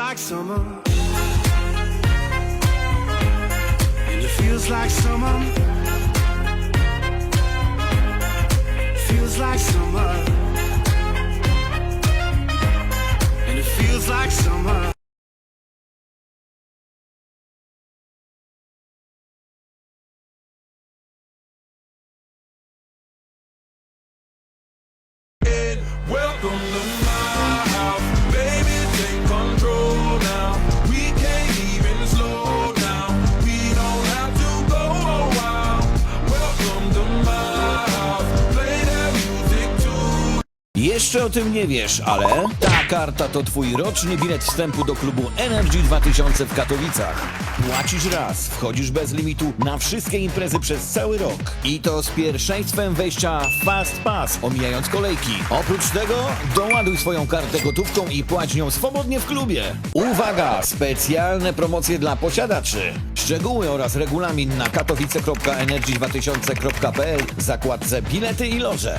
like summer. And it feels like summer. Feels like summer. And it feels like summer. Jeszcze o tym nie wiesz, ale ta karta to twój roczny bilet wstępu do klubu Energy 2000 w Katowicach. Płacisz raz, wchodzisz bez limitu na wszystkie imprezy przez cały rok. I to z pierwszeństwem wejścia Fast Pass, omijając kolejki. Oprócz tego doładuj swoją kartę gotówką i płać nią swobodnie w klubie. Uwaga! Specjalne promocje dla posiadaczy. Szczegóły oraz regulamin na katowice.energy2000.pl w zakładce bilety i loże.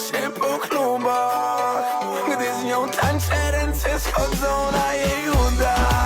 się po klubach. Gdy z nią tańczę, ręce schodzą na jej udach